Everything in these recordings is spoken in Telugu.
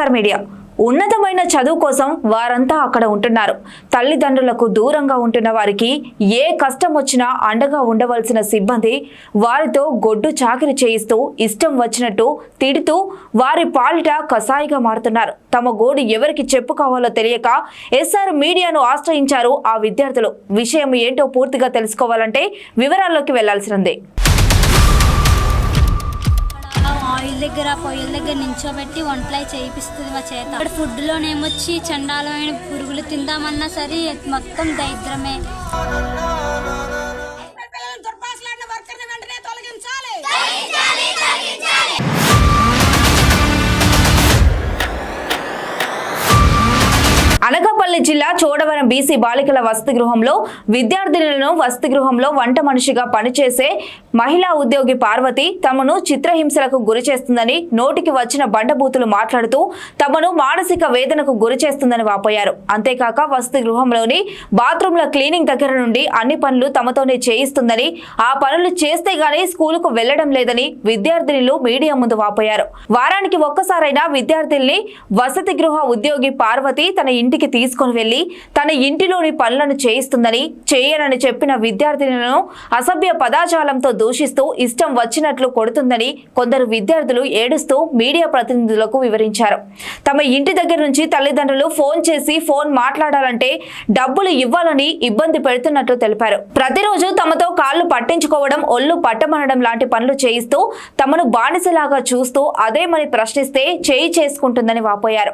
వైఎస్ఆర్ మీడియా. ఉన్నతమైన చదువు కోసం వారంతా అక్కడ ఉంటున్నారు. తల్లిదండ్రులకు దూరంగా ఉంటున్న వారికి ఏ కష్టం వచ్చినా అండగా ఉండవలసిన సిబ్బంది వారితో గొడ్డు చాకిరి చేయిస్తూ ఇష్టం వచ్చినట్టు తిడుతూ వారి పాలిట కసాయిగా మారుతున్నారు. తమ గోడు ఎవరికి చెప్పుకోవాలో తెలియక ఎస్ఆర్ మీడియాను ఆశ్రయించారు ఆ విద్యార్థులు. విషయం ఏంటో పూర్తిగా తెలుసుకోవాలంటే వివరాల్లోకి వెళ్ళాల్సిందే ఆ ఆయిల్ దగ్గర పొయ్యిల దగ్గర నించోబెట్టి వంటలై చేయిస్తుంది మా చేత. అక్కడ ఫుడ్లోనేమొచ్చి చండాలమైన పురుగులు తిందామన్నా సరే మొత్తం దరిద్రమే. పిల్లలను దుర్భాషలాడిన వర్కర్ని వెంటనే తొలగించాలి. అనకాపల్లి జిల్లా చోడవరం బీసీ బాలికల వసతి గృహంలో విద్యార్థినులను వసతి గృహంలో వంట మనిషిగా పనిచేసే మహిళా ఉద్యోగి పార్వతి తమను చిత్రహింసలకు గురి చేస్తుందని నోటికి వచ్చిన బండబూతులు మాట్లాడుతూ తమను మానసిక వేదనకు గురి చేస్తుందని వాపోయారు. అంతేకాక వసతి గృహంలోని బాత్రూంల క్లీనింగ్ దగ్గర నుండి అన్ని పనులు తమతోనే చేయిస్తుందని ఆ పనులు చేస్తే గానీ స్కూలుకు వెళ్ళడం లేదని విద్యార్థినులు మీడియా ముందు వాపోయారు. వారానికి ఒక్కసారైనా విద్యార్థుల్ని వసతి గృహ ఉద్యోగి పార్వతి తన ఇంటికి తీసుకుని వెళ్ళి తన ఇంటిలోని పనులను చేయిస్తుందని చేయనని చెప్పిన విద్యార్థినులను అసభ్య పదాజాలంతో దూషిస్తూ ఇష్టం వచ్చినట్లు కొడుతుందని కొందరు విద్యార్థులు ఏడుస్తూ మీడియా ప్రతినిధులకు వివరించారు. తమ ఇంటి దగ్గర నుంచి తల్లిదండ్రులు ఫోన్ చేసి ఫోన్ మాట్లాడాలంటే డబ్బులు ఇవ్వాలని ఇబ్బంది పెడుతున్నట్లు తెలిపారు. ప్రతిరోజు తమతో కాళ్ళు పట్టించుకోవడం ఒళ్ళు పట్టమనడం లాంటి పనులు చేయిస్తూ తమను బానిసలాగా చూస్తూ అదేమని ప్రశ్నిస్తే చేయి చేసుకుంటుందని వాపోయారు.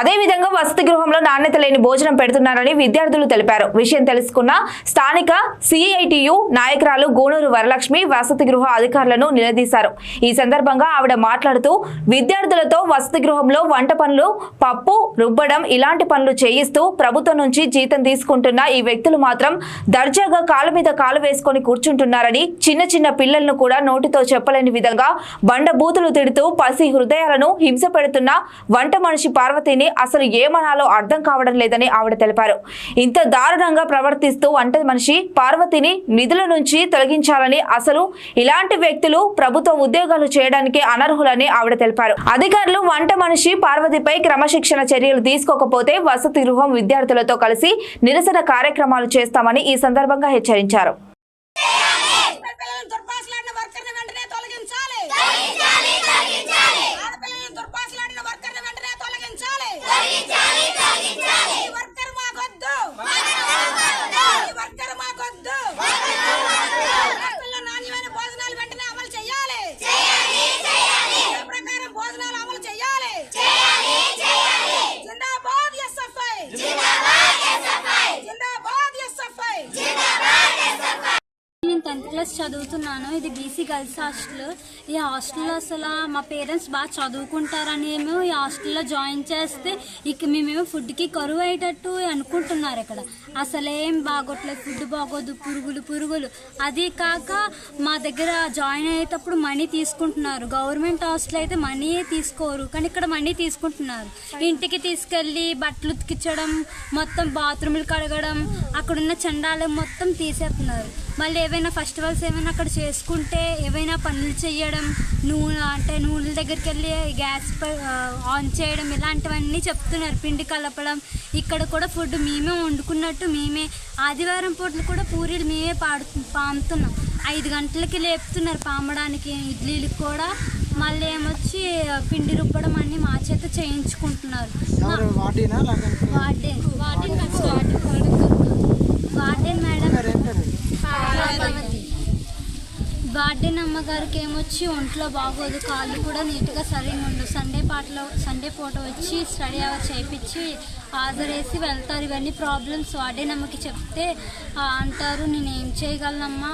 అదేవిధంగా వసతి గృహంలో నాణ్యత లేని భోజనం పెడుతున్నారని విద్యార్థులు తెలిపారు. విషయం తెలుసుకున్న స్థానిక సిఐటియు నాయకురాలు గూడూరు వరలక్ష్మి వసతి గృహ అధికారులను నిలదీశారు. ఈ సందర్భంగా ఆవిడ మాట్లాడుతూ విద్యార్థులతో వసతి గృహంలో వంట పనులు పప్పు రుబ్బడం ఇలాంటి పనులు చేయిస్తూ ప్రభుత్వం నుంచి జీతం తీసుకుంటున్న ఈ వ్యక్తులు మాత్రం దర్జాగా కాలు మీద కాలు వేసుకొని కూర్చుంటున్నారని చిన్న చిన్న పిల్లలను కూడా నోటితో చెప్పలేని విధంగా బండబూతులు తిడుతూ పసి హృదయాలను హింస పెడుతున్న వంట మనిషి పార్వతిని అసలు ఏమనాలో అర్థం కావడం లేదు. లేదని ఆవిడ తెలిపారు. ఇంత దారుణంగా ప్రవర్తిస్తూ వంట మనిషి పార్వతిని నిధుల నుంచి తొలగించాలని అసలు ఇలాంటి వ్యక్తులు ప్రభుత్వ ఉద్యోగాలు చేయడానికి అనర్హులని ఆవిడ తెలిపారు. అధికారులు వంట మనిషి పార్వతిపై క్రమశిక్షణ చర్యలు తీసుకోకపోతే వసతి గృహం విద్యార్థులతో కలిసి నిరసన కార్యక్రమాలు చేస్తామని ఈ సందర్భంగా హెచ్చరించారు. వర్కర్ మాకొద్దు. వర్కర్ మాకొద్దు ఆడపిల్లల నాణ్యమైన భోజనాలు వెంటనే అమలు చేయాలి ఈ ప్రకారం భోజనాలు అమలు చేయాలి జిందాబాద్ ఎస్ఎఫ్ఐ జిందాబాద్ ఎస్ఎఫ్ఐ నేను టెన్త్ క్లాస్ చదువుతున్నాను. ఇది బీసీ గర్ల్స్ హాస్టల్. ఈ హాస్టల్లో అసలు మా పేరెంట్స్ బాగా చదువుకుంటారని ఏమో ఈ హాస్టల్లో జాయిన్ చేస్తే ఇక మేమేమో ఫుడ్కి కరువు అయ్యేటట్టు అనుకుంటున్నారు ఇక్కడ. అసలేం బాగోట్లేదు. ఫుడ్ బాగోదు. పురుగులు పురుగులు. అది కాక మా దగ్గర జాయిన్ అయ్యేటప్పుడు మనీ తీసుకుంటున్నారు. గవర్నమెంట్ హాస్టల్ అయితే మనీ తీసుకోరు. కానీ ఇక్కడ మనీ తీసుకుంటున్నారు. ఇంటికి తీసుకెళ్ళి బట్టలు ఉతికించడం మొత్తం బాత్రూములు కడగడం అక్కడున్న చండాలు మొత్తం తీసేస్తున్నారు. మళ్ళీ ఏవైనా ఫెస్టివల్స్ ఏమైనా అక్కడ చేసుకుంటే ఏవైనా పనులు చేయడం నూనె అంటే నూనెల దగ్గరికి వెళ్ళి గ్యాస్ ఆన్ చేయడం ఇలాంటివన్నీ చెప్తున్నారు. పిండి కలపడం ఇక్కడ కూడా ఫుడ్ మేమే వండుకున్నట్టు మేమే ఆదివారం పూటలు కూడా పూరీలు మేమే పాడు పాముతున్నాం. ఐదు గంటలకి లేపుతున్నారు పామడానికి ఇడ్లీలకు కూడా. మళ్ళీ ఏమొచ్చి పిండి రుబ్బడం అన్నీ మా చేత చేయించుకుంటున్నారు. Warden? Madam. Bye. Bye. Bye. Parvati warden అమ్మగారికి ఏమొచ్చి ఒంట్లో బాగోదు కాళ్ళు కూడా నీట్గా సరిగా ఉండవు సండే పాటలో సండే పూట వచ్చి స్టడీ అవర్ చేయించి హాజరేసి వెళ్తారు. ఇవన్నీ ప్రాబ్లమ్స్. వార్డెన్ అమ్మకి చెప్తే అంటారు నేను ఏం చేయగలనమ్మా?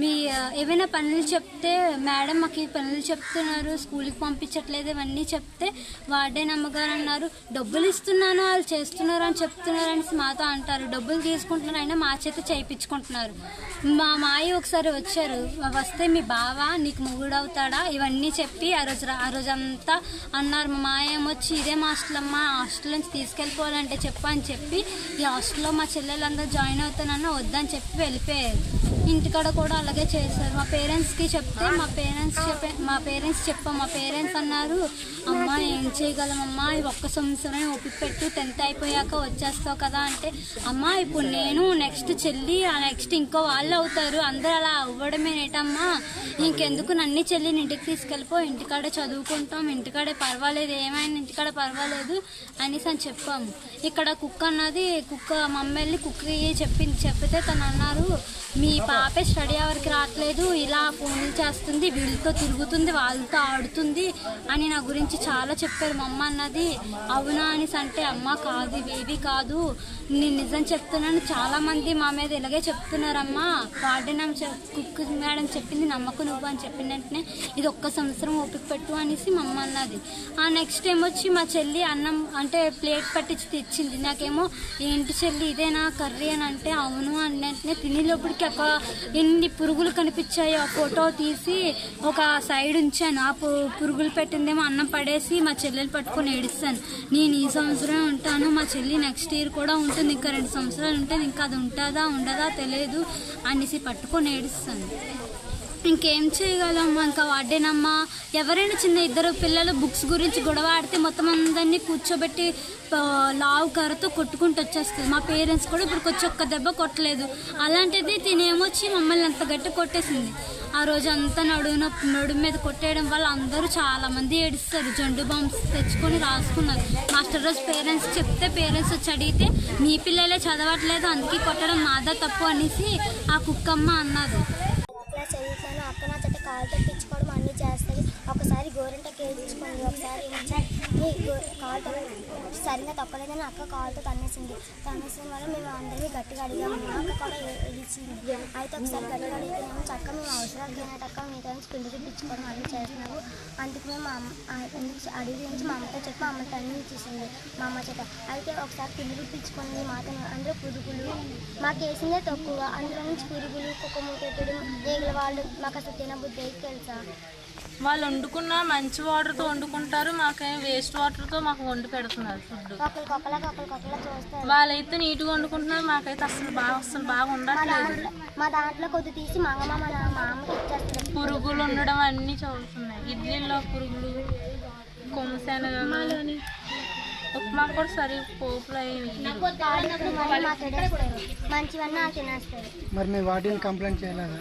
మీ ఏమైనా ఏవైనా పనులు చెప్తే మేడం మాకు ఈ పనులు చెప్తున్నారు స్కూల్కి పంపించట్లేదు ఇవన్నీ చెప్తే వార్డెన్ నమ్మగారు అన్నారు డబ్బులు ఇస్తున్నాను వాళ్ళు చేస్తున్నారు అని చెప్తున్నారు అనేసి మాతో అంటారు. డబ్బులు తీసుకుంటున్నారు అయినా మా చేత చేయించుకుంటున్నారు మా మాయ ఒకసారి వచ్చారు వస్తే మీ బావ నీకు మొగుడవుతాడా ఇవన్నీ చెప్పి ఆ రోజు ఆ రోజు అంతా అన్నారు. మా మాయ ఏమొచ్చి ఇదే మా హాస్టల్ అమ్మ హాస్టల్ నుంచి తీసుకెళ్ళిపోవాలంటే చెప్పు అని చెప్పి ఈ హాస్టల్లో మా చెల్లెలందరూ జాయిన్ అవుతానన్నా వద్దని చెప్పి వెళ్ళిపోయారు. ఇంటికాడ కూడా అలాగే చేశారు. మా పేరెంట్స్కి చెప్తే మా పేరెంట్స్ చెప్పే మా పేరెంట్స్ చెప్పాం మా పేరెంట్స్ అన్నారు అమ్మ ఏం చేయగలమమ్మా? ఇవి ఒక్క సంవత్సరం ఓపిక పెట్టు టెన్త్ అయిపోయాక వచ్చేస్తావు కదా అంటే అమ్మ ఇప్పుడు నేను నెక్స్ట్ చెల్లి ఆ నెక్స్ట్ ఇంకో వాళ్ళు అవుతారు. అందరూ అలా అవ్వడమేనేటమ్మా ఇంకెందుకు నన్ను చెల్లిని ఇంటికి తీసుకెళ్ళిపో ఇంటికాడే చదువుకుంటాం ఇంటికాడే పర్వాలేదు ఏమైనా ఇంటికాడ పర్వాలేదు అనేసి అని చెప్పాము. ఇక్కడ కుక్క అన్నది కుక్క మమ్మల్ని వెళ్ళి కుక్కకి చెప్పింది చెప్పితే తను అన్నారు మీ పాపే స్టడీ అవర్కి రావట్లేదు. ఇలా ఫోన్లు చేస్తుంది వీళ్ళతో తిరుగుతుంది వాళ్ళతో ఆడుతుంది అని నా గురించి చాలా చెప్పారు మా అమ్మ అన్నది. అవునా అనేసి అంటే అమ్మ కాదు బేబీ కాదు. నేను నిజం చెప్తున్నాను. చాలా మంది మా మీద ఇలాగే చెప్తున్నారమ్మా. వార్డెన్ చెప్- కుక్ మేడం చెప్పింది నమ్మకు నువ్వు అని చెప్పిన వెంటనే ఇది ఒక్క సంవత్సరం ఓపిక పెట్టు అనేసి మా అమ్మ అన్నది. ఆ నెక్స్ట్ టైం వచ్చి మా చెల్లి అన్నం అంటే ప్లేట్ పట్టించి తెచ్చింది. నాకేమో ఏంటి చెల్లి ఇదేనా కర్రీ? అని అంటే అవును అని వెంటనే తినే ఒక ఎన్ని పురుగులు కనిపించాయో ఆ ఫోటో తీసి ఒక సైడ్ ఉంచాను. ఆ పు- పురుగులు పెట్టిందేమో అన్నం పడేసి మా చెల్లెలు పట్టుకొని ఏడుస్తాను. నేను ఈ సంవత్సరం ఉంటాను. మా చెల్లి నెక్స్ట్ ఇయర్ కూడా ఉంటుంది. ఇంకా రెండు సంవత్సరాలు ఉంటుంది. ఇంకా అది ఉంటుందా ఉండదా తెలియదు అనేసి పట్టుకొని ఏడుస్తాను. ఇంకేం చేయగలం ఇంకా వాడేనమ్మా ఎవరైనా చిన్న ఇద్దరు పిల్లలు బుక్స్ గురించి గొడవ ఆడితే మొత్తం అందరినీ కూర్చోబెట్టి లావు కర్రతో కొట్టుకుంటూ వచ్చేస్తుంది. మా పేరెంట్స్ కూడా ఇప్పుడు కొంచెం ఒక్క దెబ్బ కొట్టలేదు. అలాంటిది తినేమొచ్చి మమ్మల్ని అంత గట్టి కొట్టేసింది. ఆ రోజు అంతా నడున నడుము మీద కొట్టేయడం వల్ల అందరూ చాలా మంది ఏడుస్తారు. జండు బాంబ్స్ తెచ్చుకొని రాసుకున్నారు. మాస్టర్ రోజు పేరెంట్స్ చెప్తే పేరెంట్స్ వచ్చి అడిగితే మీ పిల్లలే చదవట్లేదు అందుకే కొట్టడం మాదా తప్పు అనేసి ఆ కుక్కమ్మ అన్నది. చదువుతాను అక్క నా చేత కాలుతో పిచ్చుకోవడం అన్నీ చేస్తుంది. ఒకసారి గోరంట కేల్చుకుంది ఒకసారి కాలు ఈ సరిగ్గా అని అక్క కాలుతో తన్నేసింది. తన్నేసిన వల్ల మేము అందరినీ గట్టిగా అడిగాము. అక్క కూడా ఏ- అయితే ఒకసారి గట్టిగా అడిగితే మేము చక్క మేము అవసరాలు తినేటక్క మీతో నుంచి పిండి పిచ్చుకోవడం అన్నీ చేస్తున్నాము. అందుకు మేము మా అమ్మ అడిగి నుంచి మా అమ్మతో చెప్పి మా అమ్మ తన్ని ఇచ్చేసింది. మా అమ్మ చేత. అయితే ఒకసారి పిండి పిచ్చుకొని మాతో అందులో పురుగులు మాకు వేసిందే తక్కువ. అందులో నుంచి పురుగులు కుక్క మూతెట్టడం ఈగల వాళ్ళు మాకు అసలు తినబుద్ధి తెలుసా? వాళ్ళు వండుకున్న మంచి వాటర్తో వండుకుంటారు మాకేం వేస్ట్ వాటర్తో మాకు వండి పెడుతున్నారు ఫుడ్ వాళ్ళైతే నీట్గా వండుకుంటున్నారు మాకైతే అసలు బాగా అసలు బాగా మా ఉండట్లేదు దాంట్లో మా దాంట్లో కొద్ది తీసి మా అమ్మ మా పురుగులు ఉండడం అన్నీ చదువుతున్నాయి. ఇడ్లీలో పురుగులు కొమ్మసేనగలు ఉప్మా కూడా సరిగ్గా పోపులు మంచివన్నీ తినేస్తారు మరి వాటిని కంప్లైంట్ చేయలేదా?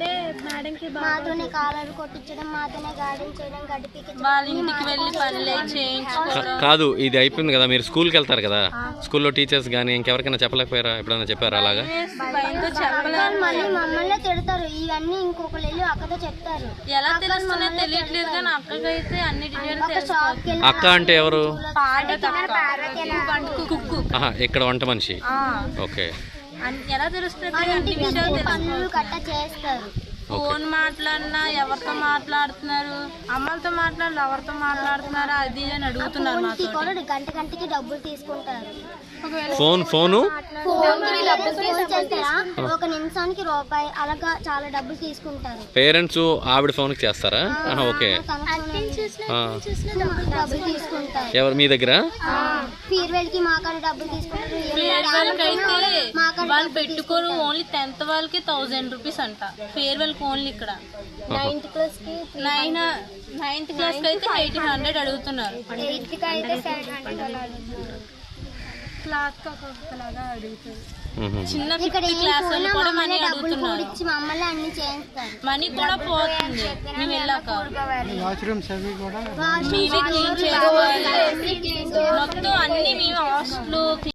వాడిని ఏమనరు అంటే మాతోనే కాలర్ కొట్టించడం మాతోనే గార్డెన్ చేయడం గడిపికి వాళ్ళ ఇంటికి వెళ్ళి పనులు అవి చేయించుకోవడం. కాదు ఇది అయిపోయింది కదా మీరు స్కూల్కి వెళ్తారు కదా. స్కూల్లో టీచర్స్ కానీ ఇంకెవరికైనా చెప్పలేకపోయారా? ఎప్పుడైనా చెప్పారా అలాగా? భయంతో చెప్పలేము. మళ్ళీ మమ్మల్ని తిడతారు. ఇవన్నీ ఇంకొకరు వెళ్ళి అక్కతో చెప్తారు. ఎలా తెలుస్తుందో తెలియట్లేదు కానీ అక్కకైతే అన్ని డీటెయిల్స్ ఒక షాప్కి వెళ్ళి అక్క అంటే ఎవరు? కుక్కు ఆహా ఇక్కడ వంట మనిషి. ఓకే. ఎలా తెలుస్తుంది? పనులు కట్ట చేస్తారు. ఫోన్ మాట్లాడినా ఎవరితో మాట్లాడుతున్నారు? అమ్మలతో మాట్లాడాలి ఎవరితో మాట్లాడుతున్నారు? అది అని అడుగుతున్నారు మాతో గంట గంటకి డబ్బులు తీసుకుంటారు. Phone phone? నిమిషానికి రూపాయి అలాగా చాలా డబ్బులు తీసుకుంటారు. పేరెంట్స్ ఆవిడ ఫోన్కి చేస్తారా? ఓకే. డబ్బులు తీసుకుంటారు. ఎవరు మీ దగ్గర? ఫీర్వెల్కి మాకాడ డబ్బులు తీసుకుంటారు. వాళ్ళు పెట్టుకోరు ఓన్లీ టెన్త్ వాళ్ళకి థౌజండ్ రూపీస్ అంట. ఫేర్వెల్ ఓన్లీ ఇక్కడ. నైన్త్ క్లాస్కి నైన్ నైన్త్ క్లాస్కి అయితే ఎయిటీన్ హండ్రెడ్ అడుగుతున్నారు. ఎయిత్కి అయితే సెవెన్ హండ్రెడ్ అలా అడుగుతున్నారు. మ్మ్. చిన్న ఫిఫ్త్ క్లాస్ వాళ్ళు కూడా మనీ అడుగుతున్నారు. ఇచ్చి మమ్మల్ని అన్ని చేయిస్తారు. మనీ కూడా పోతుంది. మేము వెళ్ళాక. వాష్రూమ్స్ అవి కూడా మేమే క్లీన్ చేసుకోవాలి మొత్తం అన్ని మేము హాస్టల్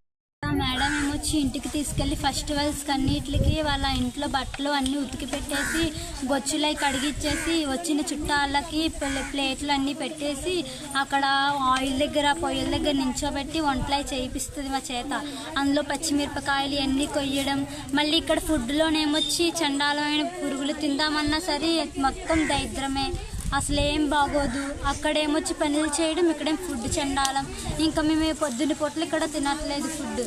మేడం ఏమొచ్చి ఇంటికి తీసుకెళ్ళి ఫెస్టివల్స్ అన్నిటికి వాళ్ళ ఇంట్లో బట్టలు అన్నీ ఉతికి పెట్టేసి బొచ్చులై కడిగిచ్చేసి వచ్చిన చుట్టాలకి ప్లే- ప్లేట్లు అన్నీ పెట్టేసి అక్కడ ఆయిల్ దగ్గర పొయ్యిల దగ్గర నించోబెట్టి వంటలై చేయిస్తుంది మా చేత. అందులో పచ్చిమిరపకాయలు అన్నీ కొయ్యడం మళ్ళీ ఇక్కడ ఫుడ్లోనేమొచ్చి చండాలమైన పురుగులు తిందామన్నా సరే మొత్తం దరిద్రమే. అసలు ఏం బాగోదు అక్కడేమొచ్చి పనులు చేయడం ఇక్కడేం ఫుడ్ చెండాలం. ఇంకా మేము పొద్దున్న పొట్లు ఇక్కడ తినట్లేదు ఫుడ్.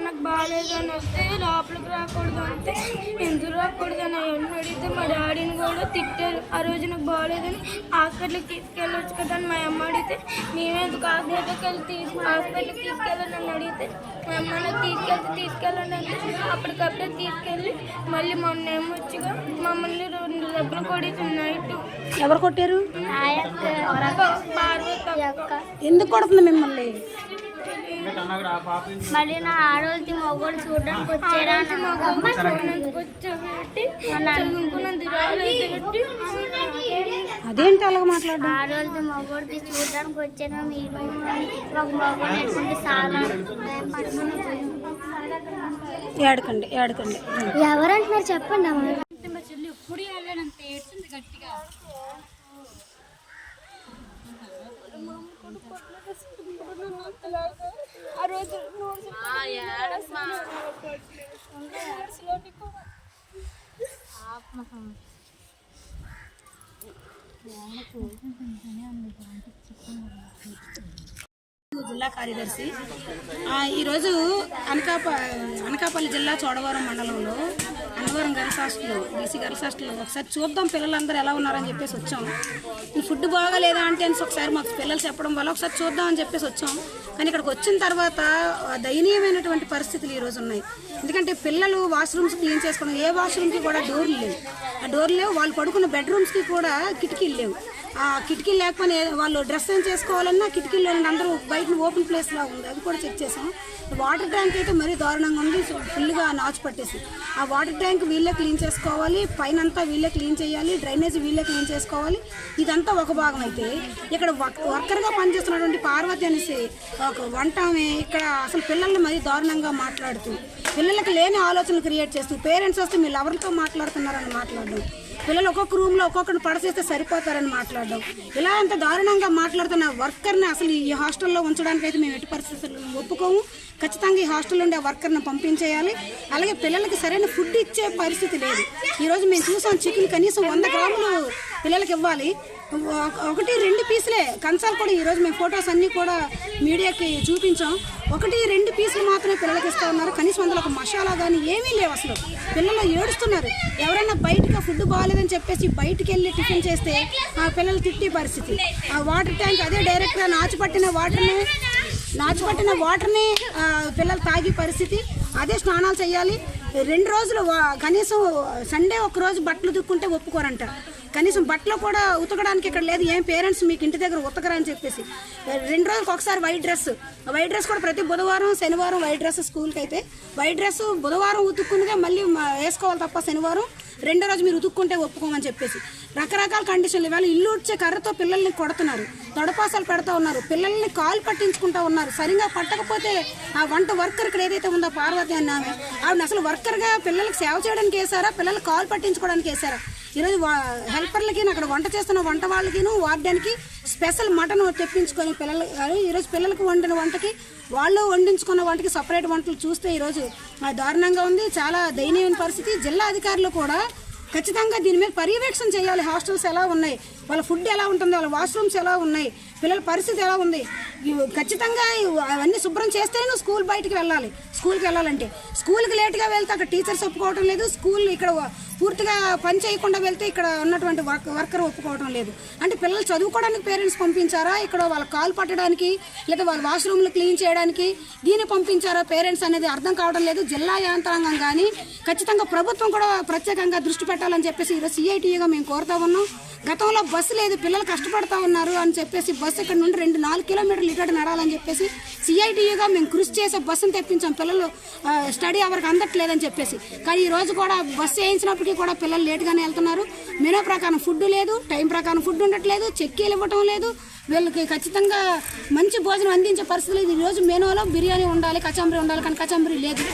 నాకు బాగాలేదు అని వస్తే లోపలికి రాకూడదు అంటే ఎందుకు రాకూడదు అని ఎవరిని అడిగితే మా డాడీని కూడా తిట్టారు. ఆ రోజు నాకు బాగాలేదని హాస్పిటల్కి తీసుకెళ్ళొచ్చు కదా అని మా అమ్మ అడిగితే మేమెందుకు హాస్పిటల్కి వెళ్ళి తీసు హాస్పిటల్కి తీసుకెళ్ళని నన్ను అడిగితే మా అమ్మ నాకు తీసుకెళ్తే తీసుకెళ్ళండి అంటే అప్పటికప్పుడే తీసుకెళ్ళి మళ్ళీ మొన్న ఏమొచ్చిగా మమ్మల్ని రెండు దెబ్బలు కొడుతుంది నైట్. ఎవరు కొట్టారు? ఎందుకు కొడుతుంది మిమ్మల్ని? మళ్ళీ నా ఆడవాళ్ళకి మొగోడు చూడడానికి వచ్చారా? అదేంటి అలాగ మాట్లాడు ఆడవాళ్ళకి మొగోడికి చూడడానికి వచ్చాను మీరు ఒక మొగోడు ఎటువంటి ఏడకండి ఏడకండి. ఎవరంటున్నారు చెప్పండి అమ్మ. వెళ్ళాడంత ఏడ్చింది గట్టిగా జిల్లా కార్యదర్శి. ఈరోజు అనకాప అనకాపల్లి జిల్లా చోడవరం మండలంలో Annavaram girls hostel BC girls hostel ఒకసారి చూద్దాం పిల్లలందరూ ఎలా ఉన్నారని చెప్పేసి వచ్చాం. ఫుడ్ ఫుడ్ బాగాలేదా అంటే అనేసి ఒకసారి మాకు పిల్లలు చెప్పడం వల్ల ఒకసారి చూద్దాం అని చెప్పేసి వచ్చాం. కానీ ఇక్కడికి వచ్చిన తర్వాత దయనీయమైనటువంటి పరిస్థితులు ఈరోజు ఉన్నాయి. ఎందుకంటే పిల్లలు వాష్రూమ్స్ క్లీన్ చేసుకోవడం ఏ వాష్రూమ్కి కూడా డోర్లు లేవు. ఆ డోర్లు లేవు వాళ్ళు పడుకున్న బెడ్రూమ్స్కి కూడా కిటికీలు లేవు. కిటికీలు లేకపోయినా వాళ్ళు డ్రెస్ ఏం చేసుకోవాలన్నా కిటికీలో అందరూ బయట ఓపెన్ ప్లేస్లో ఉంది. అది కూడా చెక్ చేసాం. వాటర్ ట్యాంక్ అయితే మరీ దారుణంగా ఉంది. ఫుల్గా నాచు పట్టేసి ఆ వాటర్ ట్యాంక్ వీళ్ళే క్లీన్ చేసుకోవాలి. పైన అంతా వీళ్ళే క్లీన్ చేయాలి. డ్రైనేజ్ వీళ్ళే క్లీన్ చేసుకోవాలి. ఇదంతా ఒక భాగం అయితే. ఇక్కడ వర్కర్గా పనిచేస్తున్నటువంటి పార్వతి అనేసి ఒక వంట ఇక్కడ అసలు పిల్లల్ని మరీ దారుణంగా మాట్లాడుతూ పిల్లలకి లేని ఆలోచనలు క్రియేట్ చేస్తూ పేరెంట్స్ వస్తే మీరు ఎవరితో మాట్లాడుతున్నారని మాట్లాడడం. పిల్లలు ఒక్కొక్క రూమ్లో ఒక్కొక్కరిని పడసేస్తే సరిపోతారని మాట్లాడడం. ఇలా అంత దారుణంగా మాట్లాడుతున్న వర్కర్ని అసలు ఈ హాస్టల్లో ఉంచడానికి అయితే మేము ఎట్టి పరిస్థితుల్లో ఒప్పుకోము. ఖచ్చితంగా ఈ హాస్టల్ ఉండే వర్కర్ని పంపించేయాలి. అలాగే పిల్లలకి సరైన ఫుడ్ ఇచ్చే పరిస్థితి లేదు. ఈరోజు మేము చూసాం చికెన్ కనీసం వంద గ్రాములు పిల్లలకి ఇవ్వాలి. ఒకటి రెండు పీసులే. కంచాలు కూడా ఈరోజు మేము ఫొటోస్ అన్నీ కూడా మీడియాకి చూపించాం. ఒకటి రెండు పీసులు మాత్రమే పిల్లలకి ఇస్తా ఉన్నారు. కనీసం అందులో ఒక మసాలా కానీ ఏమీ లేవు అసలు. పిల్లలు ఏడుస్తున్నారు. ఎవరైనా బయటగా ఫుడ్ బాగాలేదని చెప్పేసి బయటికి వెళ్ళి టిఫిన్ చేస్తే ఆ పిల్లలు తిట్టే పరిస్థితి. ఆ వాటర్ ట్యాంక్ అదే డైరెక్ట్గా నాచుపట్టిన వాటర్ని నాచుపట్టిన వాటర్ని పిల్లలు తాగే పరిస్థితి. అదే స్నానాలు చేయాలి. రెండు రోజులు కనీసం సండే ఒక రోజు బట్టలు దుక్కుంటే ఒప్పుకోరంట. కనీసం బట్టలు కూడా ఉతకడానికి ఇక్కడ లేదు. ఏం పేరెంట్స్ మీకు ఇంటి దగ్గర ఉతకరా అని చెప్పేసి. రెండు రోజులకు ఒకసారి వైట్ డ్రెస్. వైట్ డ్రెస్ కూడా ప్రతి బుధవారం శనివారం వైట్ డ్రెస్ స్కూల్కి అయితే వైట్ డ్రెస్ బుధవారం ఉతుక్కునిగా మళ్ళీ వేసుకోవాలి తప్ప శనివారం రెండో రోజు మీరు ఉతుక్కుంటే ఒప్పుకోమని చెప్పేసి. రకరకాల కండిషన్లు ఇవాళ ఇల్లు వచ్చే కర్రతో పిల్లల్ని కొడుతున్నారు. తొడపాసాలు పెడతా ఉన్నారు. పిల్లల్ని కాలు పట్టించుకుంటా ఉన్నారు. సరిగా పట్టకపోతే ఆ వంట వర్కర్ ఇక్కడ ఏదైతే ఉందో పార్వతి అన్నామే ఆమె. ఆవిడ అసలు వర్కర్గా పిల్లలకి సేవ చేయడానికి వేసారా పిల్లలు కాలు పట్టించుకోవడానికి వేసారా ఈరోజు వా- హెల్పర్లకి అక్కడ వంట చేస్తున్న వంట వాళ్ళకిను వాడడానికి స్పెషల్ మటన్ తెప్పించుకొని పిల్లలు ఈరోజు పిల్లలకు వండిన వంటకి వాళ్ళు వండించుకున్న వంటకి సపరేట్ వంటలు చూస్తే ఈరోజు దారుణంగా ఉంది. చాలా దయనీయమైన పరిస్థితి. జిల్లా అధికారులు కూడా ఖచ్చితంగా దీని మీద పర్యవేక్షణ చేయాలి. హాస్టల్స్ ఎలా ఉన్నాయి? వాళ్ళ ఫుడ్ ఎలా ఉంటుంది? వాళ్ళ వాష్రూమ్స్ ఎలా ఉన్నాయి? పిల్లల పరిస్థితి ఎలా ఉంది? ఖచ్చితంగా అవన్నీ శుభ్రం చేస్తేనే నువ్వు స్కూల్ బయటికి వెళ్ళాలి. స్కూల్కి వెళ్ళాలంటే. స్కూల్కి లేట్గా వెళ్తే అక్కడ టీచర్స్ ఒప్పుకోవటం లేదు. స్కూల్ ఇక్కడ పూర్తిగా పని చేయకుండా వెళ్తే ఇక్కడ ఉన్నటువంటి వర్క్ వర్కర్ ఒప్పుకోవడం లేదు. అంటే పిల్లలు చదువుకోవడానికి పేరెంట్స్ పంపించారా? ఇక్కడ వాళ్ళ కాలు పట్టడానికి లేదా వాళ్ళ వాష్రూమ్లు క్లీన్ చేయడానికి దీన్ని పంపించారా? పేరెంట్స్ అనేది అర్థం కావడం లేదు. జిల్లా యంత్రాంగం కానీ ఖచ్చితంగా ప్రభుత్వం కూడా ప్రత్యేకంగా దృష్టి పెట్టాలని చెప్పేసి ఈరోజు సిఐటీగా మేము కోరుతా ఉన్నాం. గతంలో బస్సు లేదు పిల్లలు కష్టపడతా ఉన్నారు అని చెప్పేసి బస్సు ఇక్కడ నుండి రెండు నాలుగు కిలోమీటర్లు ఇటు నడాలని చెప్పేసి సిఐటీగా మేము కృషి చేసే బస్సును తెప్పించాం. పిల్లలు స్టడీ అవర్కి అందట్లేదని చెప్పేసి. కానీ ఈ రోజు కూడా బస్సు వేయించినప్పటికీ కూడా పిల్లలు లేటుగానే వెళ్తున్నారు. మెనూ ప్రకారం ఫుడ్ లేదు టైం ప్రకారం ఫుడ్ ఉండట్లేదు చెక్కీలు ఇవ్వటం లేదు. వీళ్ళకి ఖచ్చితంగా మంచి భోజనం అందించే పరిస్థితి లేదు. ఈరోజు మెనూలో బిర్యానీ ఉండాలి కచంబరి ఉండాలి కానీ కచంబరి లేదు.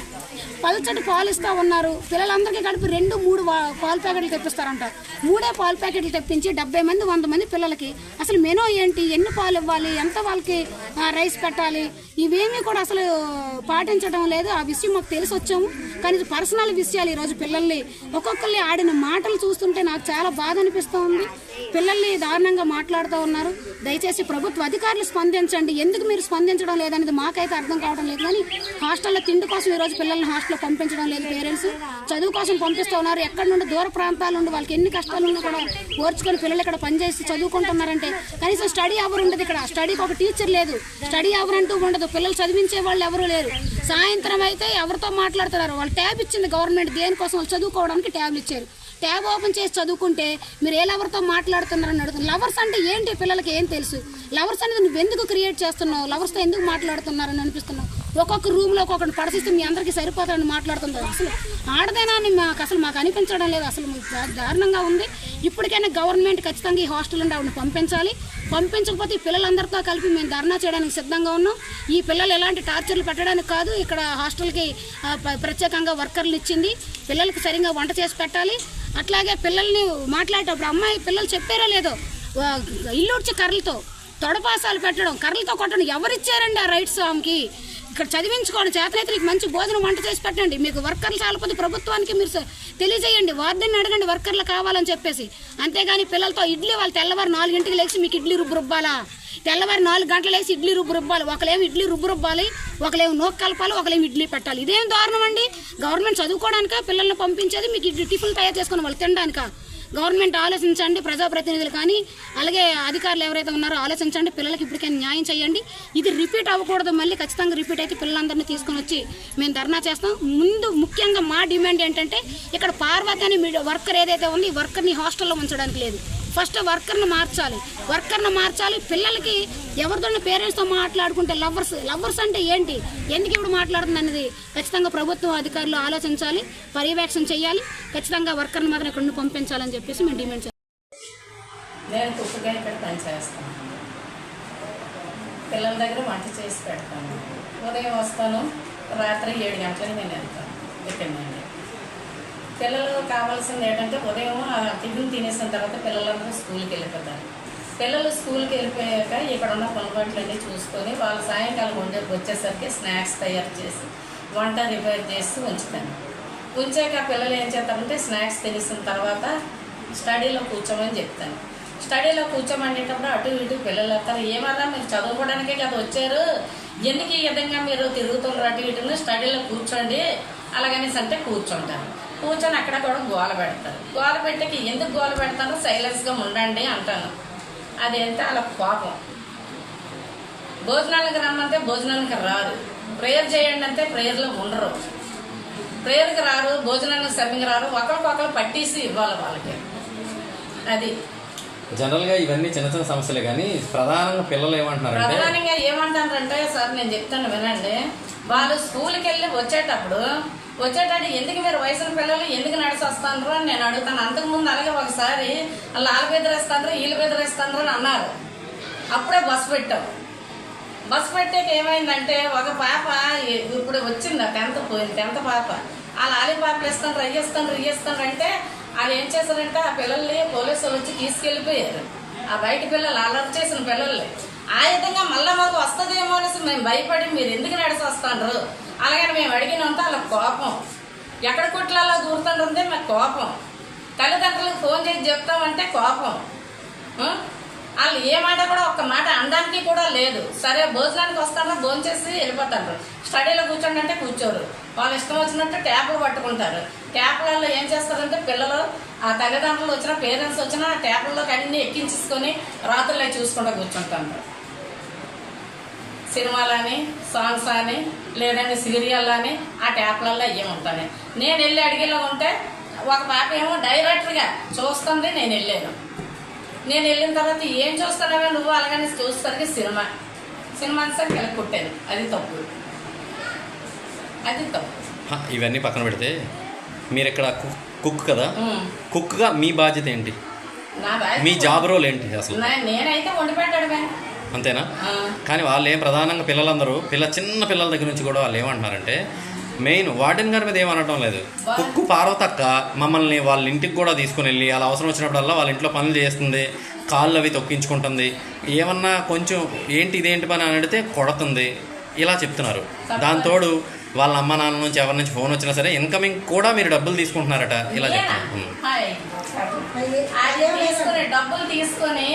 పల్చటి పాలు ఇస్తూ ఉన్నారు. పిల్లలందరికీ కలిపి రెండు మూడు పాలు ప్యాకెట్లు తెప్పిస్తారంట. మూడే పాలు ప్యాకెట్లు తెప్పించి డెబ్బై మంది వంద మంది పిల్లలకి అసలు మెనూ ఏంటి? ఎన్ని పాలు ఇవ్వాలి? ఎంత వాళ్ళకి రైస్ పెట్టాలి? ఇవేమీ కూడా అసలు పాటించడం లేదు. ఆ విషయం మాకు తెలిసి వచ్చాము. కానీ ఇది పర్సనల్ విషయాలు ఈరోజు పిల్లల్ని ఒక్కొక్కరిని ఆడిన మాటలు చూస్తుంటే నాకు చాలా బాధ అనిపిస్తూ ఉంది. పిల్లల్ని దారుణంగా మాట్లాడుతూ ఉన్నారు. దయచేసి ప్రభుత్వ అధికారులు స్పందించండి. ఎందుకు మీరు స్పందించడం లేదనేది మాకైతే అర్థం కావడం లేదు కానీ హాస్టల్లో తిండి కోసం ఈరోజు పిల్లల్ని హాస్టల్లో పంపించడం లేదు పేరెంట్స్. చదువు కోసం పంపిస్తూ ఉన్నారు. ఎక్కడి నుండి దూర ప్రాంతాల నుండి వాళ్ళకి ఎన్ని కష్టాలు ఉన్నా కూడా ఓర్చుకొని పిల్లలు ఇక్కడ పనిచేసి చదువుకుంటున్నారంటే కనీసం స్టడీ అవర్ ఉండదు ఇక్కడ. స్టడీకి ఒక టీచర్ లేదు. స్టడీ అవర్ అంటూ ఉండదు. పిల్లలు చదివించే వాళ్ళు ఎవరు లేరు. సాయంత్రం అయితే ఎవరితో మాట్లాడుతున్నారు? వాళ్ళు ట్యాబ్ ఇచ్చింది గవర్నమెంట్. దేనికోసం? వాళ్ళు చదువుకోవడానికి ట్యాబ్లు ఇచ్చారు. ట్యాబ్ ఓపెన్ చేసి చదువుకుంటే మీరు ఏ లవర్తో మాట్లాడుతున్నారని అడుగుతున్నారు? లవర్స్ అంటే ఏంటి పిల్లలకి ఏం తెలుసు? లవర్స్ అనేది నువ్వు ఎందుకు క్రియేట్ చేస్తున్నావు? లవర్స్తో ఎందుకు మాట్లాడుతున్నారని అనిపిస్తున్నావు? ఒక్కొక్క రూమ్లో ఒక్కొక్కటి పడసిస్తే మీ అందరికీ సరిపోతారని మాట్లాడుతున్నారు అసలు ఆడదేనా అని మాకు అసలు మాకు అనిపించడం లేదు. అసలు దారుణంగా ఉంది. ఇప్పటికైనా గవర్నమెంట్ ఖచ్చితంగా ఈ హాస్టల్ నుండి ఆవిడని పంపించాలి. పంపించకపోతే ఈ పిల్లలందరితో కలిపి మేము ధర్నా చేయడానికి సిద్ధంగా ఉన్నాం. ఈ పిల్లలు ఎలాంటి టార్చర్లు పెట్టడానికి కాదు. ఇక్కడ హాస్టల్కి ప్రత్యేకంగా వర్కర్లు ఇచ్చింది. పిల్లలకి సరిగ్గా వంట చేసి పెట్టాలి. అట్లాగే పిల్లల్ని మాట్లాడేటప్పుడు అమ్మాయి పిల్లలు చెప్పారో లేదో? ఇల్లు వచ్చే కర్రలతో. తొడపాసాలు పెట్టడం కర్రలతో కొట్టడం ఎవరిచ్చారండి ఆ రైట్స్ ఆమెకి ఇక్కడ చదివించుకోండి చేతనైతే మంచి భోజనం వంట చేసి పెట్టండి. మీకు వర్కర్లు చాలకపోతే ప్రభుత్వానికి మీరు తెలియజేయండి. వార్డెన్ అడగండి వర్కర్లు కావాలని చెప్పేసి. అంతేగాని పిల్లలతో ఇడ్లీ వాళ్ళు తెల్లవారు నాలుగింటికి లేచి మీకు ఇడ్లీ రుబ్బు రుబ్బాలా? తెల్లవారు నాలుగు గంటలు లేచి ఇడ్లీ రుబ్బు రుబ్బాలి. ఒకలేమో ఇడ్లీ రుబ్బు రుబ్బాలి ఒకలేమో నోక్ కలపాలి ఒకలేమో ఇడ్లీ పెట్టాలి. ఇదేం దారుణం అండి? గవర్నమెంట్ చదువుకోవడానికా పిల్లల్ని పంపించేది మీకు ఇడ్లీ టిఫిన్ తయారు చేసుకుని వాళ్ళు తినడానిక? గవర్నమెంట్ ఆలోచించండి ప్రజాప్రతినిధులు కానీ అలాగే అధికారులు ఎవరైతే ఉన్నారో ఆలోచించండి పిల్లలకి ఇప్పటికైనా న్యాయం చేయండి. ఇది రిపీట్ అవ్వకూడదు మళ్ళీ ఖచ్చితంగా రిపీట్ అయితే పిల్లలందరినీ తీసుకొని వచ్చి మేము ధర్నా చేస్తాం. ముందు ముఖ్యంగా మా డిమాండ్ ఏంటంటే ఇక్కడ పార్వతి అనే వర్కర్ ఏదైతే ఉందో ఈ వర్కర్ని హాస్టల్లో ఉంచడానికి లేదు. ఫస్ట్ వర్కర్ని మార్చాలి. వర్కర్ని మార్చాలి. పిల్లలకి ఎవరితోనే పేరెంట్స్తో మాట్లాడుకుంటే లవర్స్ లవర్స్ అంటే ఏంటి? ఎందుకు ఇప్పుడు మాట్లాడుతుంది అనేది ఖచ్చితంగా ప్రభుత్వం అధికారులు ఆలోచించాలి పర్యవేక్షణ చేయాలి ఖచ్చితంగా వర్కర్ని మాత్రం ఇక్కడ నుండి పంపించాలని చెప్పేసి మేము డిమాండ్ చేస్తాం. నేను కుక్కగా ఇక్కడ పనిచేస్తాను పిల్లల దగ్గర వంట చేసి పెడతాను. ఉదయం వస్తాను రాత్రి ఏడు గంటలకు నేను వెళ్తాను. ఇక్కడ పిల్లలు కావాల్సింది ఏంటంటే ఉదయం ఆ టిఫిన్ తినేసిన తర్వాత పిల్లలందరూ స్కూల్కి వెళ్ళిపోతారు. పిల్లలు స్కూల్కి వెళ్ళిపోయాక ఇక్కడ ఉన్న పొలపాట్లన్నీ చూసుకొని వాళ్ళు సాయంకాలం వండే వచ్చేసరికి స్నాక్స్ తయారు చేసి వంట రిపేర్ చేసి ఉంచుతాను ఉంచాక పిల్లలు ఏం చేస్తారంటే స్నాక్స్ తినేసిన తర్వాత స్టడీలో కూర్చోమని చెప్తాను స్టడీలో కూర్చోమనేటప్పుడు అటు ఇటు పిల్లలు వస్తారు. ఏమన్నా మీరు చదువుకోవడానికే కదా వచ్చారు? ఎందుకు ఈ విధంగా మీరు తిరుగుతున్నారు అటు ఇటు స్టడీలో కూర్చోండి. అలాగనేసి అంటే కూర్చుంటారు. కూర్చొని అక్కడ కూడా గోల పెడతారు. గోల పెట్టకి ఎందుకు గోల పెడతారో సైలెన్స్గా ఉండండి అంటాను. అదేంటే అలా కోపం. భోజనాలకు రమ్మంటే భోజనానికి రారు. ప్రేయర్ చేయండి అంటే ప్రేయర్లో ఉండరు. ప్రేయర్కి రారు భోజనానికి సమ్మింగ్ రారు ఒకరికొకరు పట్టేసి ఇవ్వాలి వాళ్ళకి. అది. జనరల్గా ఇవన్నీ చిన్న చిన్న సమస్యలే కానీ ప్రధానంగా పిల్లలు ఏమంటున్నారంటే ప్రధానంగా ఏమంటారంటే సార్ నేను చెప్తాను వినండి. వాళ్ళు స్కూల్కి వెళ్ళి వచ్చేటప్పుడు వచ్చేటండి ఎందుకు మీరు వయసుల పిల్లలు ఎందుకు నడిచి వస్తాండ్రు అని నేను అడుగుతాను. అంతకుముందు అలాగే ఒకసారి వాళ్ళు బెదిరేస్తాను వీళ్ళు బెదిరేస్తాను అని అన్నారు. అప్పుడే బస్సు పెట్టాం. బస్సు పెట్టాక ఏమైందంటే ఒక పాప ఇప్పుడు వచ్చింది టెన్త్ పోయింది టెన్త్ పాప. వాళ్ళు ఆలి పాపలు ఇస్తాను రయ్యేస్తాను రయ్యేస్తాను అంటే వాళ్ళు ఏం చేశారంటే ఆ పిల్లల్ని పోలీసులు వచ్చి తీసుకెళ్ళిపోయారు. ఆ బయట పిల్లలు అలర్ట్ చేసిన పిల్లల్ని. ఆ విధంగా మళ్ళీ మాకు వస్తుందేమో అనేసి మేము భయపడి మీరు ఎందుకు నడిచి వస్తాండ్రు అలాగని మేము అడిగినంత అలా కోపం. ఎక్కడ కుట్లలో దూరుతుంటుంది మాకు కోపం. తల్లిదండ్రులకు ఫోన్ చేసి చెప్తామంటే కోపం. వాళ్ళు ఏ మాట కూడా ఒక్క మాట అనడానికి కూడా లేదు. సరే భోజనానికి వస్తారా భోజనం చేసి వెళ్ళిపోతారు. స్టడీలో కూర్చోండి అంటే కూర్చోరు. వాళ్ళు ఇష్టం వచ్చినట్టు ట్యాప్లు పట్టుకుంటారు. ట్యాప్లలో ఏం చేస్తారంటే పిల్లలు ఆ తల్లిదండ్రులు వచ్చిన పేరెంట్స్ వచ్చినా ఆ ట్యాప్లలోకి అన్ని ఎక్కించేసుకొని రాత్రులే చూసుకుంటూ కూర్చుంటారు. సినిమాలని సాంగ్స్ అని లేదంటే సీరియల్ అని ఆ ట్యాప్లలో ఏముంటాయి నేను వెళ్ళి అడిగేలా ఉంటే ఒక పాప ఏమో డైరెక్టర్గా చూస్తుంది నేను వెళ్ళాను. నేను వెళ్ళిన తర్వాత ఏం చూస్తానవే నువ్వు? అలాగని చూస్తానికి సినిమా. సినిమా సార్ వెళ్ళి కుట్టాను అది తప్పు. అది తప్పు. ఇవన్నీ పక్కన పెడితే మీరు ఇక్కడ కుక్ కుక్ కదా. కుక్గా మీ బాధ్యత ఏంటి? మీ జాబ్ రోల్ ఏంటి అసలు? నేనైతే వండి పెట్టడమే అంతేనా. కానీ వాళ్ళు ఏం ప్రధానంగా పిల్లలందరూ పిల్ల చిన్న పిల్లల దగ్గర నుంచి కూడా వాళ్ళు ఏమంటున్నారంటే మెయిన్ వార్డెన్ గారి మీద ఏమనటం లేదు. కుక్కు పార్వతక్క మమ్మల్ని వాళ్ళ ఇంటికి కూడా తీసుకుని వెళ్ళి అలా అవసరం వచ్చినప్పుడల్లా వాళ్ళ ఇంట్లో పనులు చేస్తుంది కాళ్ళు అవి తొక్కించుకుంటుంది. ఏమన్నా కొంచెం ఏంటి ఇదేంటి పని అని అడిగితే కొడుతుంది. ఇలా చెప్తున్నారు. దాని తోడు వాళ్ళ అమ్మ నాన్న నుంచి ఎవరి నుంచి ఫోన్ వచ్చినా సరే ఇన్కమింగ్ కూడా మీరు డబ్బులు తీసుకుంటున్నారట. ఇలా చెప్తున్నారు. డబ్బులు తీసుకొని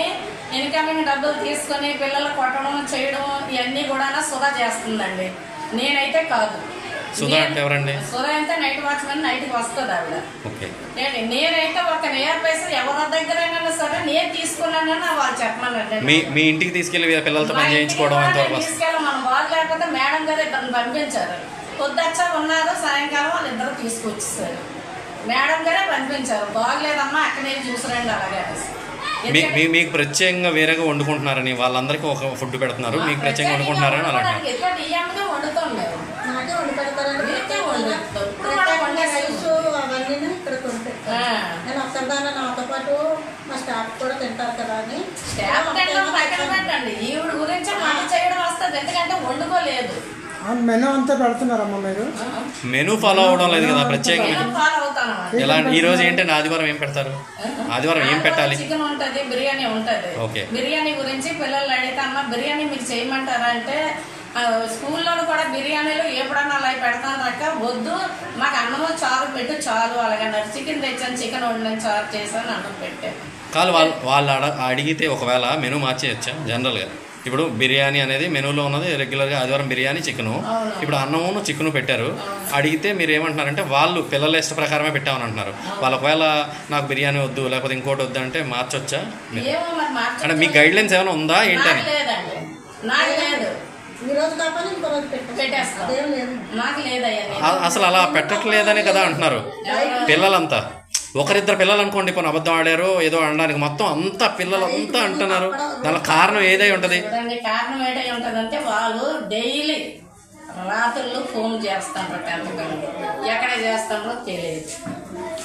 ఇన్కమింగ్ డబ్బులు తీసుకొని పిల్లలు కొట్టడం చేయడం ఇవన్నీ కూడా సుధా చేస్తుందండి. నేనైతే కాదు. సుధా అంటే ఎవరండి? సుధా అయితే నైట్ వాచ్మెన్ నైట్కి వస్తుంది ఆవిడ. నేను నేనైతే ఒక నియర్ పైస ఎవరి దగ్గరైనా సరే నేను తీసుకున్నానని వాళ్ళు చెప్పమనండి మీ మీ ఇంటికి తీసుకెళ్ళి పిల్లలతో పని చేయించుకోవడం తీసుకెళ్ళి మనం బాగా లేకపోతే మేడం గారు ఇద్దరిని పంపించారు. పొద్దుచ్చా ఉన్నారు సాయంకాలం వాళ్ళు ఇద్దరు తీసుకొచ్చేసారు. మేడం గారే పంపించారు. బాగలేదమ్మా అక్కడే చూసిరండి అలాగే. మీ మీ మీకు ప్రత్యేకంగా వేరేగా వండుకుంటున్నారని వాళ్ళందరికీ ఒక ఫుడ్ పెడుతున్నారు. మీకు ప్రత్యేకంగా వండుకుంటున్నారని ఆ. నేను నాతో పాటు మా స్టాఫ్ కూడా తింటారు కదా అని. స్టాఫ్ టైంలో పక్కన పెట్టండి. ఈవిడ గురించి మాట చేయడం వస్తుంది. ఎందుకంటే వండుకోలేదు. మెనూ అంతా పెడుతున్నారమ్మా మీరు? మెనూ ఫాలో అవడం లేదు కదా ప్రత్యేకంగా. నేను ఫాలో అవుతాను ఎలా ఈ రోజు ఏంటంటే ఆదివారం ఏం పెడతారు? ఆదివారం ఏం పెట్టాలి? చికెన్ ఉంటది బిర్యానీ ఉంటది. ఓకే. బిర్యానీ గురించి పిల్లలు అడిగితే అమ్మ బిర్యానీ మీకు చేయమంటారా? అంటే స్కూల్లో కూడా బిర్యానీలు ఎప్పుడన్నా అలా పెడతాను రక్క వద్దు మాకు అన్నము చారు పెట్టు చాలు అలాగన్నారు. చికెన్ తెచ్చాను చికెన్ వండిన చారు చేశాను అన్నం పెట్టాను. కాదు వాళ్ళు వాళ్ళు అడ అడిగితే ఒకవేళ మెనూ మార్చేయచ్చా? జనరల్గా. ఇప్పుడు బిర్యానీ అనేది మెనూలో ఉన్నది రెగ్యులర్గా ఆదివారం బిర్యానీ చికెను ఇప్పుడు అన్నమును చికెను పెట్టారు. అడిగితే మీరు ఏమంటున్నారంటే వాళ్ళు పిల్లల ఇష్ట ప్రకారమే పెట్టామని అంటున్నారు వాళ్ళు ఒకవేళ నాకు బిర్యానీ వద్దు లేకపోతే ఇంకోటి వద్దు అంటే మార్చొచ్చా? అంటే మీ గైడ్ లైన్స్ ఏమైనా ఉందా ఏంటని? అసలు అలా పెట్టట్లేదని కదా అంటున్నారు. పిల్లలంతా. ఒకరిద్దరు పిల్లలు అనుకోండి కొన్ని అబద్ధం ఆడారు ఏదో అనడానికి మొత్తం అంతా పిల్లలంతా అంటున్నారు. దానికి కారణం ఏదై ఉంటది? చూడండి కారణం ఏంటై ఉంటుందంటే వాళ్ళు డైలీ రాత్రులు ఫోన్ చేస్తాను ఎక్కడ చేస్తానో తెలియదు.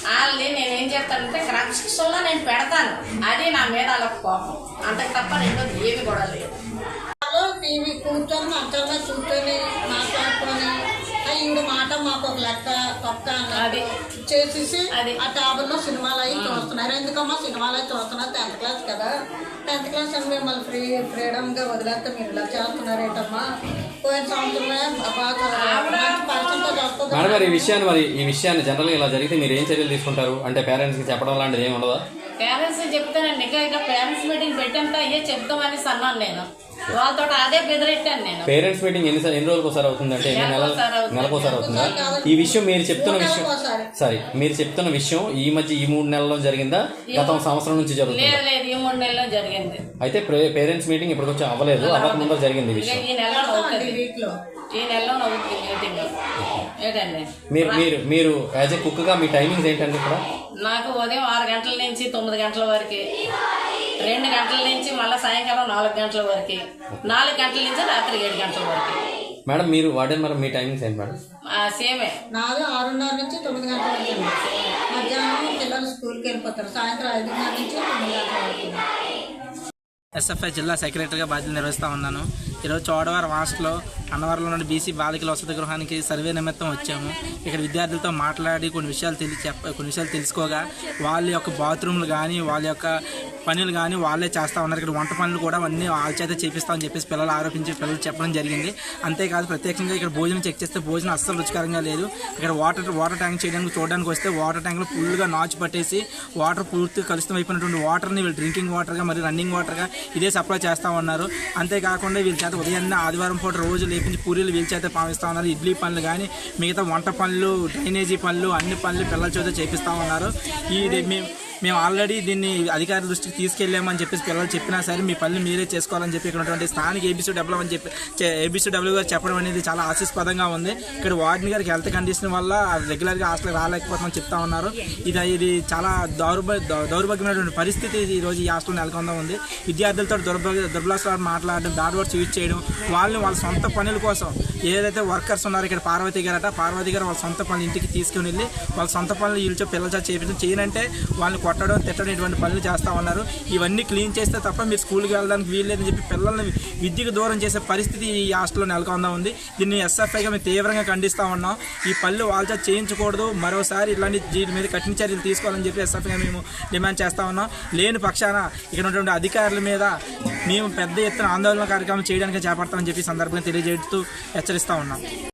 వాళ్ళని నేను ఏం చెప్తానంటే క్రమశిక్షణలో నేను పెడతాను. అది నా మీద వాళ్ళ కోపం. అంతే తప్ప రెండోది ఏమి కూడా లేదు. టీవీ కూర్చొని మీద కూర్చొని మాట్లాడుకొని ఈవిడ మాట మాకు ఒక లెక్క తొక్క అది. చేసేసి అది. ఆ ట్యాబుల్లో సినిమాలు అవి చూస్తున్నారు. ఎందుకమ్మా సినిమాలు అవి చూస్తున్నారు? టెన్త్ క్లాస్ కదా. టెన్త్ క్లాస్ అని మిమ్మల్ని ఫ్రీ ఫ్రీడమ్గా వదిలేస్తే మీరు ఇలా చేస్తున్నారు ఏంటమ్మా? పోయిన సంవత్సరమే మేడం గారు ఈ విషయాన్ని మరి ఈ విషయాన్ని జనరల్గా ఇలా జరిగితే మీరు ఏం చర్యలు తీసుకుంటారు? అంటే పేరెంట్స్కి చెప్పడం లాంటిది ఏమి ఉండదా? పేరెంట్స్ చెప్తానండి. ఇంకా ఇంకా పేరెంట్స్ మీటింగ్ పెట్టాక అయ్యే చెప్తామని అన్నాను నేను. వాళ్ళతో అదే బెదిరెట్టాను నేను. పేరెంట్స్ మీటింగ్ ఎన్ని ఎన్ని రోజులకు ఒకసారి అవుతుంది అంటే ఎన్ని నెలలు నెలకోసారి అవుతుంది. ఈ విషయం మీరు చెప్తున్న విషయం. సారీ మీరు చెప్తున్న విషయం ఈ మధ్య ఈ మూడు నెలల్లో జరిగిందా? గత సంవత్సరం నుంచి జరుగుతుంది? లేదు లేదు ఈ మూడు నెలల్లో జరిగింది. అయితే పేరెంట్స్ మీటింగ్ ఇప్పుడు వచ్చి అవ్వలేదు అవ్వక ముందర జరిగింది ఈ విషయం. ఈ నెలలో అవుతుంది. వీక్లో ఈ నెలలో అవుతుంది మీటింగ్. ఏంటండి మీరు మీరు మీరు యాజ్ ఏ కుక్గా మీ టైమింగ్స్ ఏంటండి ఇక్కడ? నాకు ఉదయం ఆరు గంటల నుంచి తొమ్మిది గంటల వరకు. రెండు గంటల నుంచి మళ్ళీ సాయంకాలం నాలుగు గంటల వరకు. నాలుగు గంటల నుంచి రాత్రి ఏడు గంటల వరకు. మేడం మీరు వాడే మరి మీ టైమింగ్స్ ఏంటి మేడం? ఆ, సేమే. నాది ఆరున్నర నుంచి తొమ్మిది గంటల వరకు మధ్యాహ్నం పిల్లలు స్కూల్కి వెళ్ళిపోతారు. సాయంత్రం ఐదున్నర నుంచి తొమ్మిది గంటల వరకు ఎస్ఎఫ్ఐ జిల్లా సెక్రటరీగా బాధ్యత నిర్వహిస్తూ ఉన్నాను. ఈరోజు చోడవరం హాస్టల్లో అన్నవరంలో నుండి బీసీ బాలికల వసతి గృహానికి సర్వే నిమిత్తం వచ్చాము. ఇక్కడ విద్యార్థులతో మాట్లాడి కొన్ని విషయాలు తెలిసి చెప్ప కొన్ని విషయాలు తెలుసుకోగా వాళ్ళ యొక్క బాత్రూమ్లు కానీ వాళ్ళ యొక్క పనులు కానీ వాళ్ళే చేస్తూ ఉన్నారు. ఇక్కడ వంట పనులు కూడా అన్నీ వాళ్ళ చేత చేపిస్తామని చెప్పేసి పిల్లలు ఆరోపించి పిల్లలు చెప్పడం జరిగింది. అంతేకాదు ప్రత్యేకంగా ఇక్కడ భోజనం చెక్ చేస్తే భోజనం అస్సలు రుచికరంగా లేదు. ఇక్కడ వాటర్ వాటర్ ట్యాంక్ చేయడానికి చూడడానికి వస్తే వాటర్ ట్యాంక్లో ఫుల్గా నాచు పట్టేసి వాటర్ పూర్తిగా కలుషితం అయిపోయినటువంటి వాటర్ని వీళ్ళు డ్రింకింగ్ వాటర్గా మరియు రన్నింగ్ వాటర్గా ఇదే సప్లై చేస్తూ ఉన్నారు. అంతేకాకుండా వీళ్ళ చేత ఉదయాన్నే ఆదివారం పూట రోజు లేపించి పూరీలు వీళ్ళ చేత పావిస్తూ ఉన్నారు. ఇడ్లీ పనులు కానీ మిగతా వంట పనులు డ్రైనేజీ పనులు అన్ని పనులు పిల్లల చేత చేపిస్తూ ఉన్నారు. ఈ మేము మేము ఆల్రెడీ దీన్ని అధికార దృష్టికి తీసుకెళ్ళామని చెప్పేసి పిల్లలు చెప్పినా సరే మీ పనులు మీరే చేసుకోవాలని చెప్పి ఇక్కడ ఉన్నటువంటి స్థానిక ఏబీసీ డబ్ల్యూ అని చెప్పి ఏబీసీ డబ్ల్యూ గారు చెప్పడం అనేది చాలా ఆశీస్పదంగా ఉంది. ఇక్కడ వార్డెన్ గారికి హెల్త్ కండిషన్ వల్ల రెగ్యులర్గా హాస్టల్ రాలేకపోతామని చెప్తా ఉన్నారు. ఇది ఇది చాలా దౌర్భ దౌర్భాగ్యమైనటువంటి పరిస్థితి ఈరోజు రోజు ఈ హాస్టల్ నెలకొందా ఉంది. విద్యార్థులతో దుర్భ దుర్భాషలు మాట్లాడడం బ్యాడ్ వర్డ్స్ యూజ్ చేయడం వాళ్ళని వాళ్ళ సొంత పనుల కోసం ఏదైతే వర్కర్స్ ఉన్నారో ఇక్కడ పార్వతి గారట పార్వతి గారు వాళ్ళ సొంత పనులు ఇంటికి తీసుకుని వెళ్ళి వాళ్ళ సొంత పనులు వీళ్ళు పిల్లల చేత చేపించడం. చేయనంటే వాళ్ళని కొట్టడం తిట్టడం ఇటువంటి పనులు చేస్తూ ఉన్నారు. ఇవన్నీ క్లీన్ చేస్తే తప్ప మీరు స్కూల్కి వెళ్ళడానికి వీల్లేదని చెప్పి పిల్లల్ని విద్యకు దూరం చేసే పరిస్థితి ఈ హాస్టల్లో నెలకొందా ఉంది. దీన్ని ఎస్ఎఫ్ఐగా మేము తీవ్రంగా ఖండిస్తూ ఉన్నాం. ఈ పనులు వాళ్ళ చేయించకూడదు. మరోసారి ఇలాంటి దీని మీద కఠిన చర్యలు తీసుకోవాలని చెప్పి ఎస్ఎఫ్ఐగా మేము డిమాండ్ చేస్తూ ఉన్నాం. లేని పక్షాన ఇక్కడ ఉన్నటువంటి అధికారుల మీద మేము పెద్ద ఎత్తున ఆందోళన కార్యక్రమం చేయడానికి చేపడతామని చెప్పి సందర్భంగా తెలియజేస్తూ హెచ్చరిస్తా ఉన్నాం.